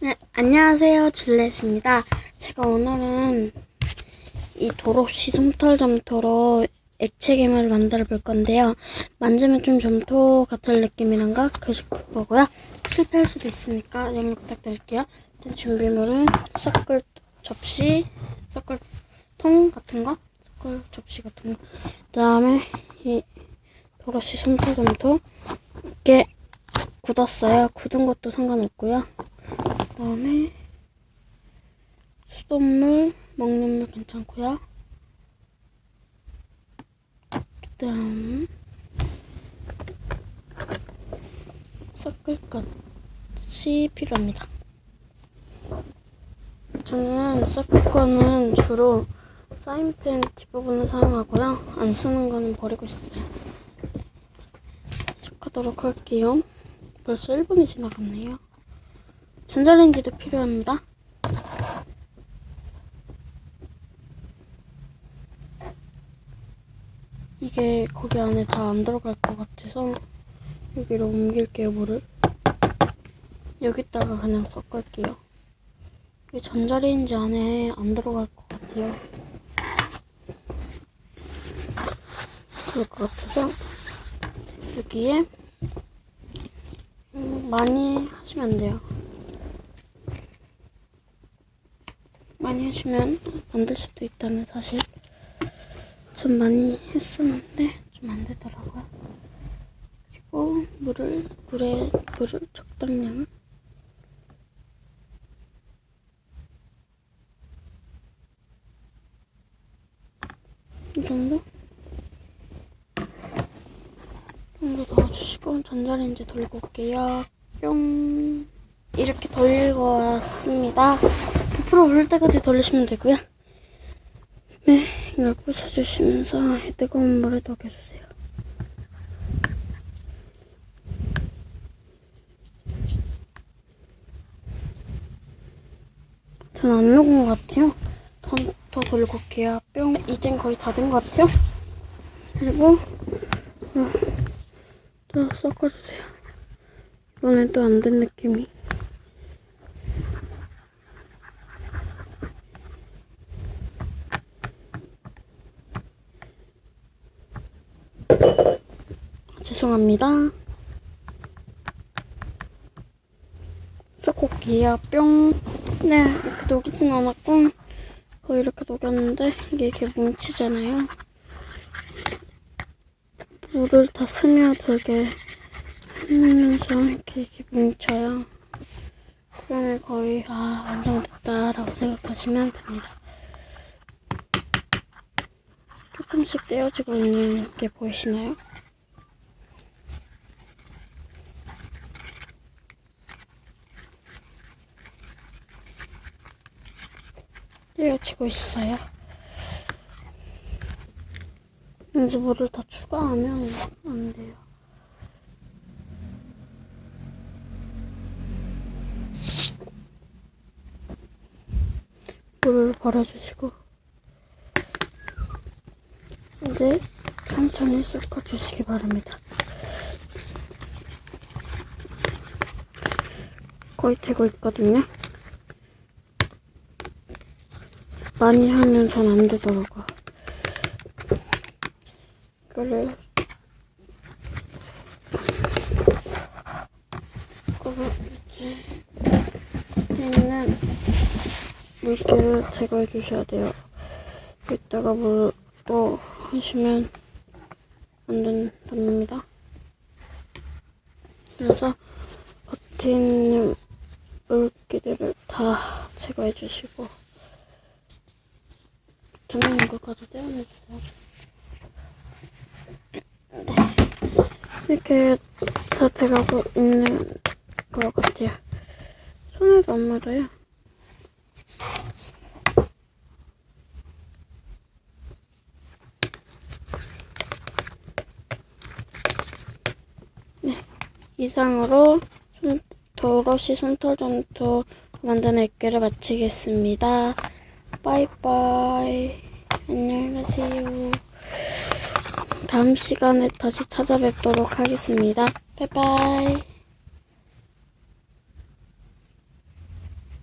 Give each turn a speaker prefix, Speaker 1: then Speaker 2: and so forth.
Speaker 1: 네, 안녕하세요. 질렛입니다. 제가 오늘은 이 도로시 솜털 점토로 액체 괴물을 만들어 볼 건데요. 만지면 좀 점토 같은 느낌이란가? 그, 그거고요. 실패할 수도 있으니까 양해 부탁드릴게요. 일단 준비물은 섞을 접시, 섞을 통 같은 거, 섞을 접시 같은 거. 그 다음에 이 도로시 솜털 점토 이게 굳었어요. 굳은 것도 상관없고요. 그다음에 수돗물, 먹는 물 괜찮고요. 그다음 섞을 것이 필요합니다. 저는 섞을 거는 주로 사인펜 뒷부분을 사용하고요. 안 쓰는 거는 버리고 있어요. 시작하도록 할게요. 벌써 1분이 지나갔네요. 전자레인지도 필요합니다. 이게 거기 안에 다 안 들어갈 것 같아서 여기로 옮길게요, 물을. 여기다가 그냥 섞을게요. 이게 전자레인지 안에 안 들어갈 것 같아요. 그럴 것 같아서 여기에 음, 많이 하시면 안 돼요. 많이 해주면 만들 수도 있다는 사실. 전 많이 했었는데 좀 안 되더라고요. 그리고 물을 물에 물을 적당량 이 정도 정도 넣어주시고 전자레인지 돌리고 올게요. 뿅 이렇게 돌리고 왔습니다. 100% 오를 때까지 돌리시면 되고요. 네, 이걸 부숴주시면서 뜨거운 물에 녹여주세요. 전 안 녹은 것 같아요. 더, 더 돌리고 올게요. 뿅. 이젠 거의 다 된 것 같아요. 그리고 어, 또 섞어주세요. 이번엔 또 안 된 느낌이. 죄송합니다. 섞을게요. 뿅. 네, 이렇게 녹이진 않았고, 거의 이렇게 녹였는데, 이게 이렇게 뭉치잖아요. 물을 다 스며들게 하면서 이렇게, 이렇게 뭉쳐요. 그러면 거의, 아, 완성됐다라고 생각하시면 됩니다. 조금씩 떼어지고 있는 게 보이시나요? 떼어지고 있어요. 이제 물을 더 추가하면 안 돼요. 물을 버려주시고 이제 천천히 섞어주시기 바랍니다. 거의 되고 있거든요. 많이 하면 전 안 되더라고요. 이거를 이거를 이제 있는 물기를 제거해 주셔야 돼요. 이따가 물또 하시면 안 된답니다. 그래서 있는 물기들을 다 제거해 주시고 저는 이거까지 떼어내 주세요. 네. 이렇게 다 돼가고 있는 것 같아요. 손에도 안 묻어요. 이상으로 손, 도로시 점토 만드는 액기를 마치겠습니다. 빠이빠이. 안녕히 가세요. 다음 시간에 다시 찾아뵙도록 하겠습니다. 빠이빠이.